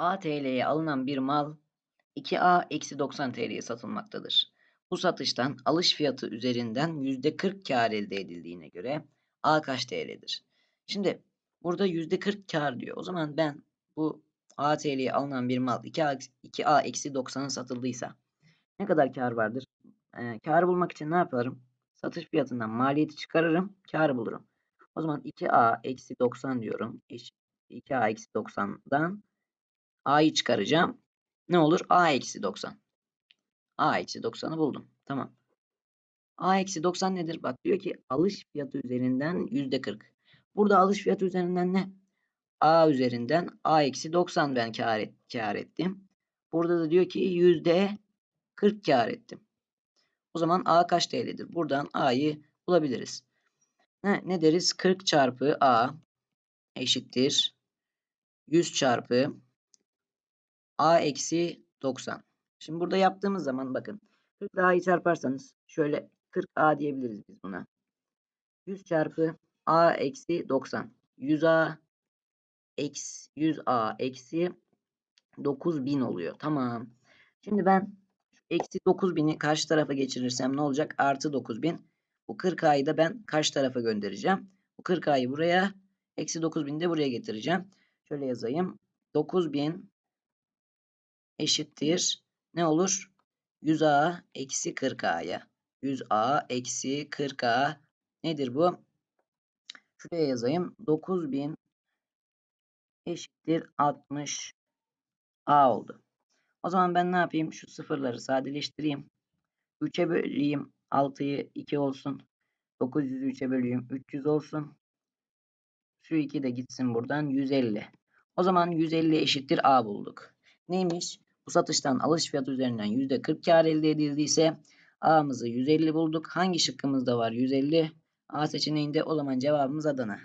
A TL'ye alınan bir mal 2A eksi 90 TL'ye satılmaktadır. Bu satıştan alış fiyatı üzerinden %40 kar elde edildiğine göre A kaç TL'dir? Şimdi burada %40 kar diyor. O zaman ben bu A TL'ye alınan bir mal 2A, 2A eksi 90'a satıldıysa ne kadar kar vardır? Ee, karı bulmak için ne yaparım? Satış fiyatından maliyeti çıkarırım, karı bulurum. O zaman 2A eksi 90 diyorum. 2A eksi 90'dan A'yı çıkaracağım. Ne olur? A eksi 90. A eksi 90'ı buldum. Tamam. A eksi 90 nedir? Bak diyor ki alış fiyatı üzerinden %40. Burada alış fiyatı üzerinden ne? A üzerinden A eksi 90 ben kar, et, kar ettim. Burada da diyor ki yüzde 40 kar ettim. O zaman A kaç TL'dir? Buradan A'yı bulabiliriz. Ne, ne deriz? 40 çarpı A eşittir 100 çarpı A eksi 90. Şimdi burada yaptığımız zaman bakın 40 A'yı çarparsanız şöyle 40A diyebiliriz biz buna. 100 çarpı A eksi 90. 100A eksi 100A eksi 9000 oluyor. Tamam. Şimdi ben eksi 9000'i karşı tarafa geçirirsem ne olacak? Artı 9000. Bu 40A'yı da ben karşı tarafa göndereceğim. Bu 40A'yı buraya eksi 9000'i de buraya getireceğim. Şöyle yazayım. 9000 eşittir. Ne olur? 100A eksi 40A'ya. 100A eksi 40A nedir bu? Şuraya yazayım. 9000 eşittir 60 A oldu. O zaman ben ne yapayım? Şu sıfırları sadeleştireyim. 3'e böleyim. 6'yı 2 olsun. 900'ü 3'e böleyim. 300 olsun. Şu 2 de gitsin buradan. 150. O zaman 150 eşittir A bulduk. Neymiş? Bu satıştan alış fiyatı üzerinden %40 kar elde edildiyse A'mızı 150 bulduk. Hangi şıkkımızda var 150? A seçeneğinde o zaman cevabımız Adana.